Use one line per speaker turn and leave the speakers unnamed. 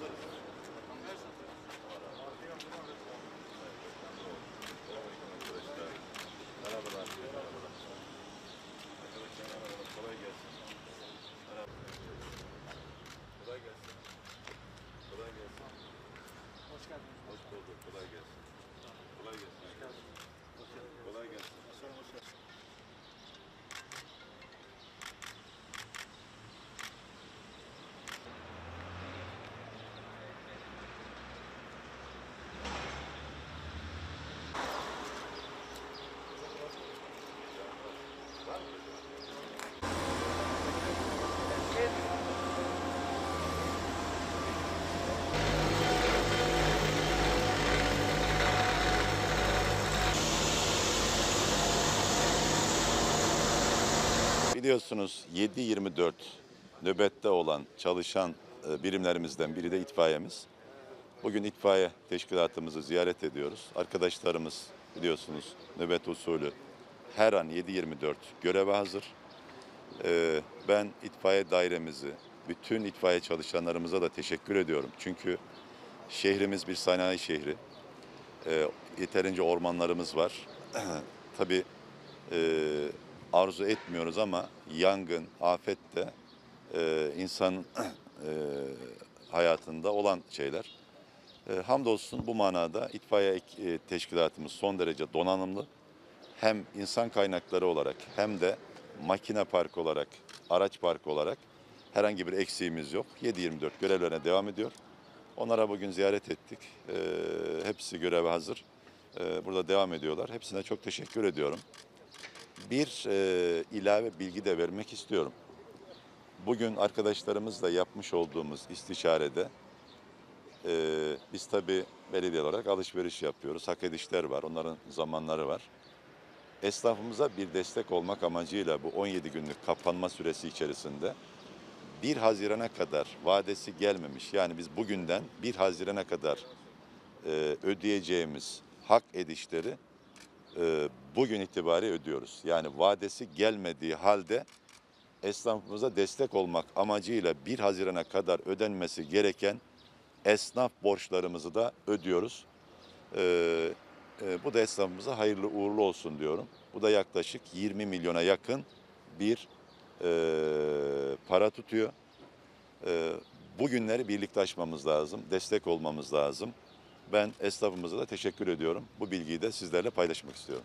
merhabalar. Merhabalar. Arkadaşlar merhabalar. Kolay gelsin. Kolay gelsin.
Hoş geldiniz.
Hoş bulduk. Kolay gelsin. Kolay gelsin. Kolay gelsin. Hoş geldin. Biliyorsunuz 7-24 nöbette olan çalışan e, birimlerimizden biri de itfaiyemiz. Bugün itfaiye teşkilatımızı ziyaret ediyoruz. Arkadaşlarımız biliyorsunuz nöbet usulü her an 7-24 göreve hazır. E, Ben itfaiye dairemizi, bütün itfaiye çalışanlarımıza da teşekkür ediyorum. Çünkü şehrimiz bir sanayi şehri. E, Yeterince ormanlarımız var. Tabii e, arzu etmiyoruz ama yangın, afet de e, insan e, hayatında olan şeyler. E, hamdolsun bu manada itfaiye teşkilatımız son derece donanımlı. Hem insan kaynakları olarak hem de makine parkı olarak, araç parkı olarak herhangi bir eksiğimiz yok. 7-24 görevlerine devam ediyor. Onlara bugün ziyaret ettik. E, hepsi göreve hazır. E, burada devam ediyorlar. Hepsine çok teşekkür ediyorum bir e, ilave bilgi de vermek istiyorum. Bugün arkadaşlarımızla yapmış olduğumuz istişarede e, biz tabii belediye olarak alışveriş yapıyoruz. Hak edişler var, onların zamanları var. Esnafımıza bir destek olmak amacıyla bu 17 günlük kapanma süresi içerisinde 1 Haziran'a kadar vadesi gelmemiş. Yani biz bugünden 1 Haziran'a kadar e, ödeyeceğimiz hak edişleri e, bugün itibariyle ödüyoruz. Yani vadesi gelmediği halde esnafımıza destek olmak amacıyla 1 Haziran'a kadar ödenmesi gereken esnaf borçlarımızı da ödüyoruz. E, e, bu da esnafımıza hayırlı uğurlu olsun diyorum. Bu da yaklaşık 20 milyona yakın bir e, para tutuyor. E, bugünleri birlikte aşmamız lazım, destek olmamız lazım. Ben esnafımıza da teşekkür ediyorum. Bu bilgiyi de sizlerle paylaşmak istiyorum.